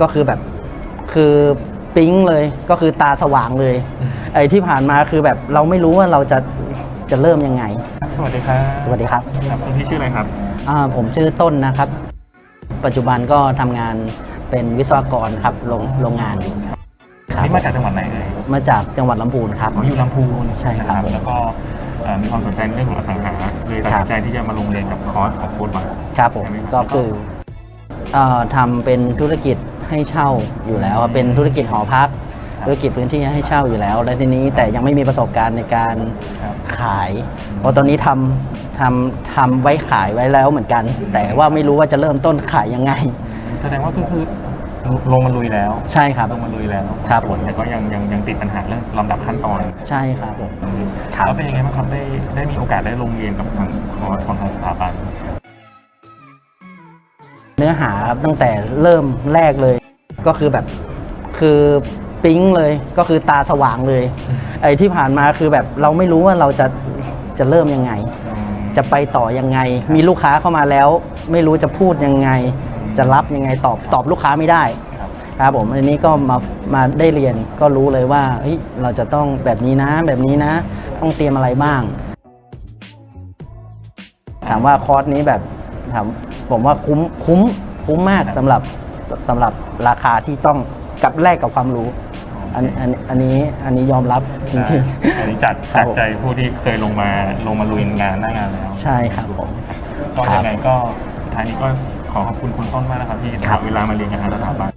ก็คือแบบคือปิ๊งเลยก็คือตาสว่างเลย ไอ้ที่ผ่านมาคือแบบเราไม่รู้ว่าเราจะจะเริ่มยังไง สวัสดีครับ สวัสดีครับครับคุณพี่ชื่ออะไรครับอ่าผมชื่อต้นนะครับ ปัจจุบันก็ทำงานเป็นวิศวกรครับโรงโรงงานอยู่ครับนี่มาจากจังหวัดไหนเลยมาจากจังหวัดลำพูนครับ ผมอยู่ลำพูนใช่ครับนะแล้วก็เอ่อมีความสนใจในเรื่องของอสังหาเลยตัดครัสิบ นใจที่จะมาลงเรียนกับคอร์สของโค้ดมาครับผมใช่ไหม ก็คือเอ่อทำเป็นธุรกิจ ให้เช่าอยู่แล้วครับเป็นธุรกิจหอพัก ธุรกิจพื้นที่ให้เช่าอยู่แล้ว และทีนี้แต่ยังไม่มีประสบการณ์ในการครับ ขายเพราะตอนนี้ทำทำทำไว้ขายไว้แล้วเหมือนกัน แต่ว่าไม่รู้ว่าจะเริ่มต้นขายยังไง แสดงว่าก็คือลงมาลุยแล้วใช่ครับ ลงมาลุยแล้วครับผม แต่ก็ยังยังยังติดปัญหาเรื่องลำดับขั้นตอนใช่ครับผม ครับ แล้วเป็นยังไงบ้างครับได้ได้มีโอกาสได้ลงเรียนกับทางคอร์สของทางสถาบัน เนื้อหาครับตั้งแต่เริ่มแรกเลย ก็คือแบบคือปิ๊งเลยก็คือตาสว่างเลย ไอ้ที่ผ่านมาคือแบบเราไม่รู้ว่าเราจะจะเริ่มยังไง จะไปต่อยังไง มีลูกค้าเข้ามาแล้ว ไม่รู้จะพูดยังไง จะรับยังไงตอบตอบลูกค้าไม่ได้ครับครับผมอันนี้ก็มามาได้เรียนก็รู้เลยว่าเฮ้ยเราจะต้องแบบนี้นะแบบนี้นะ ต้องเตรียมอะไรบ้าง ถามว่าคอร์สนี้แบบถาม ผมว่าคุ้มคุ้มคุ้มมากสำหรับสำหรับราคาที่ต้องกับแลกกับความรู้ อันอันอันนี้อันนี้ยอมรับจริง อันนี้จัดครัจาบกใจผู้ที่เคยลงมาลงมาลุยงานหน้างานแล้วๆ ใช่ครับผม ก็ยังไงก็สุดท้ายนี้ก็ขอขอบคุณคุณต้นมากนะครับที่ครับ หาเวลามาเรียนกับทางสถาบัน